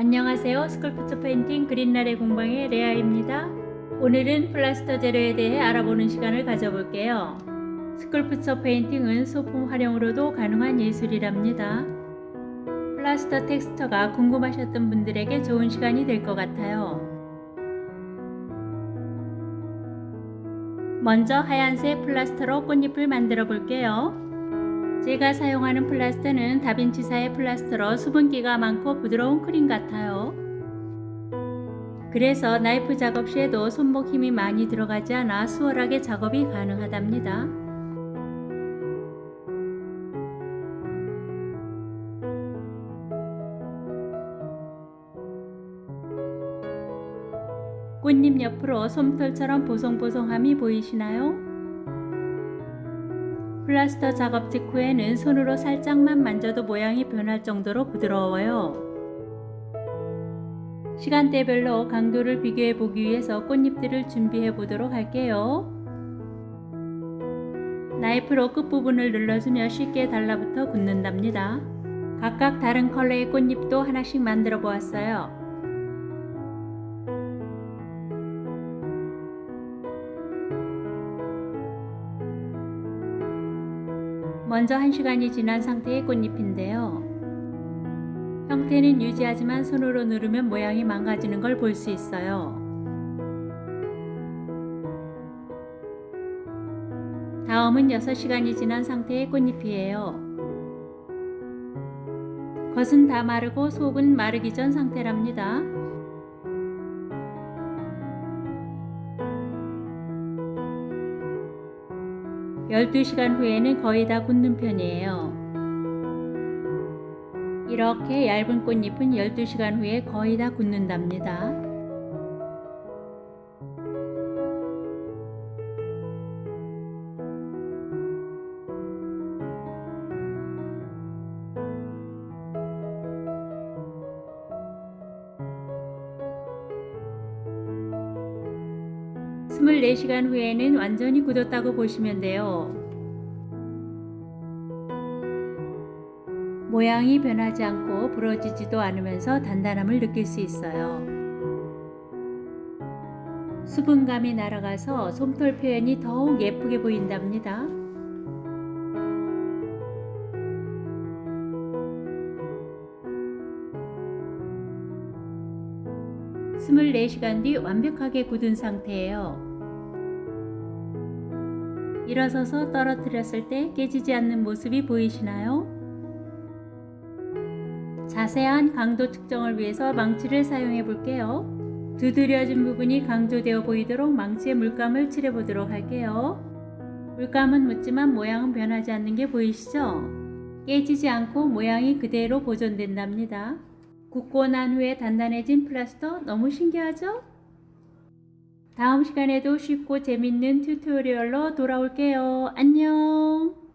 안녕하세요. 스컬프처 페인팅 그린날의 공방의 레아입니다. 오늘은 플라스터 재료에 대해 알아보는 시간을 가져볼게요. 스컬프처 페인팅은 소품 활용으로도 가능한 예술이랍니다. 플라스터 텍스처가 궁금하셨던 분들에게 좋은 시간이 될 것 같아요. 먼저 하얀색 플라스터로 꽃잎을 만들어 볼게요. 제가 사용하는 플라스터는 다빈치사의 플라스터로 수분기가 많고 부드러운 크림 같아요. 그래서 나이프 작업 시에도 손목 힘이 많이 들어가지 않아 수월하게 작업이 가능하답니다. 꽃잎 옆으로 솜털처럼 보송보송함이 보이시나요? 플라스터 작업 직후에는 손으로 살짝만 만져도 모양이 변할 정도로 부드러워요. 시간대별로 강도를 비교해 보기 위해서 꽃잎들을 준비해 보도록 할게요. 나이프로 끝부분을 눌러주며 쉽게 달라붙어 굳는답니다. 각각 다른 컬러의 꽃잎도 하나씩 만들어 보았어요. 먼저 1시간이 지난 상태의 꽃잎인데요. 형태는 유지하지만 손으로 누르면 모양이 망가지는 걸 볼 수 있어요. 다음은 6시간이 지난 상태의 꽃잎이에요. 겉은 다 마르고 속은 마르기 전 상태랍니다. 열두 시간 후에는 거의 다 굳는 편이에요. 이렇게 얇은 꽃잎은 12시간 후에 거의 다 굳는답니다. 스물네 시간 후에는 완전히 굳었다고 보시면 돼요. 모양이 변하지 않고 부러지지도 않으면서 단단함을 느낄 수 있어요. 수분감이 날아가서 솜털 표현이 더욱 예쁘게 보인답니다. 스물네 시간 뒤 완벽하게 굳은 상태예요. 일어서서 떨어뜨렸을 때 깨지지 않는 모습이 보이시나요? 자세한 강도 측정을 위해서 망치를 사용해 볼게요. 두드려진 부분이 강조되어 보이도록 망치에 물감을 칠해 보도록 할게요. 물감은 묻지만 모양은 변하지 않는 게 보이시죠? 깨지지 않고 모양이 그대로 보존된답니다. 굳고 난 후에 단단해진 플라스터 너무 신기하죠? 다음 시간에도 쉽고 재밌는 튜토리얼로 돌아올게요. 안녕!